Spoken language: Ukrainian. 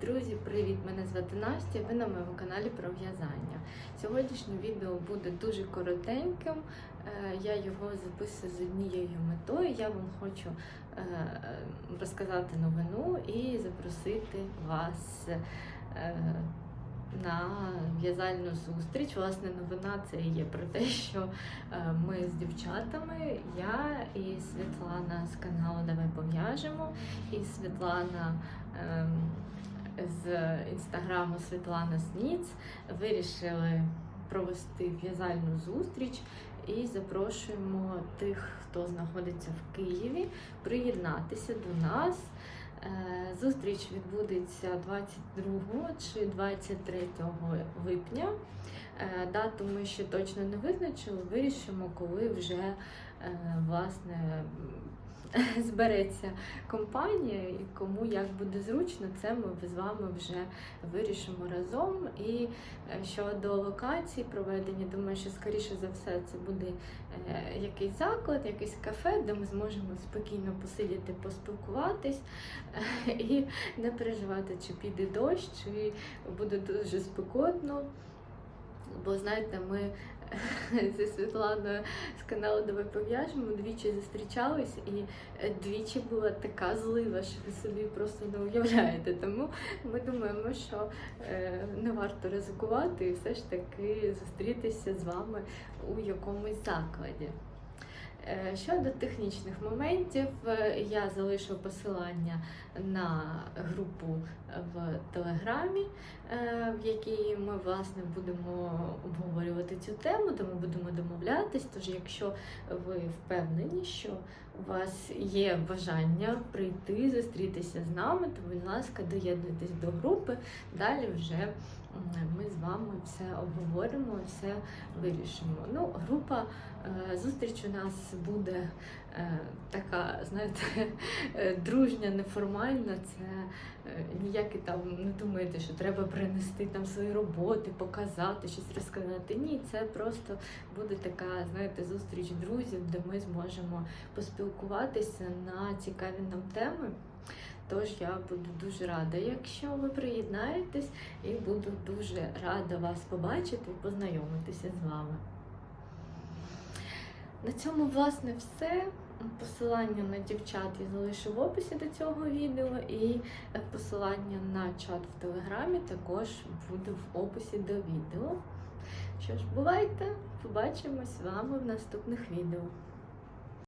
Друзі, привіт! Мене звати Настя. Ви на моєму каналі про в'язання. Сьогоднішнє відео буде дуже коротеньким. Е, Я його записую з однією метою. Я вам хочу е, розказати новину і запросити вас е, на в'язальну зустріч. Власне, новина це є про те, що ми з дівчатами, я і Світлана з каналу Давай пов'яжемо, і Світлана. З інстаграму Світлана Сніц вирішили провести в'язальну зустріч і запрошуємо тих, хто знаходиться в Києві, приєднатися до нас. Е, Зустріч відбудеться 22 чи 23 липня. Е, Дату ми ще точно не визначили, вирішимо, коли вже е, власне збереться компанія, і кому як буде зручно, це ми з вами вже вирішимо разом. І е, щодо локації проведення, думаю, що скоріше за все це буде якийсь заклад, якийсь кафе, де ми зможемо спокійно посидіти, поспілкуватись і не переживати, чи піде дощ, чи буде дуже спекотно. Бо знаєте, ми зі Світланою з каналу Давай пов'яжемо двічі зустрічались, і двічі була така злива, що ви собі просто не уявляєте. Тому ми думаємо, що е, не варто ризикувати і все ж таки зустрітися з вами у якомусь закладі. Е, Щодо технічних моментів, е, я залишу посилання на групу в Телеграмі, е, в якій ми власне будемо обговорювати цю тему, де ми будемо домовлятись. Тож, якщо ви впевнені, що у вас є бажання прийти, зустрітися з нами, то, будь ласка, доєднуйтесь до групи. Далі вже ми з вами все обговоримо, все вирішимо. Ну, група зустріч у нас буде е, така, знаєте, е, дружня, неформальна. Це е, ніякі там не думаєте, що треба принести там свої роботи, показати, щось розказати. Ні, це просто буде така, знаєте, зустріч друзів, де ми зможемо поспілкуватися на цікаві нам теми. Тож я буду дуже рада, якщо ви приєднаєтесь, і буду дуже рада вас побачити і познайомитися з вами. На цьому, власне, все. Посилання на дівчат я залишу в описі до цього відео, і посилання на чат в Телеграмі також буде в описі до відео. Що ж, бувайте, побачимось з вами в наступних відео.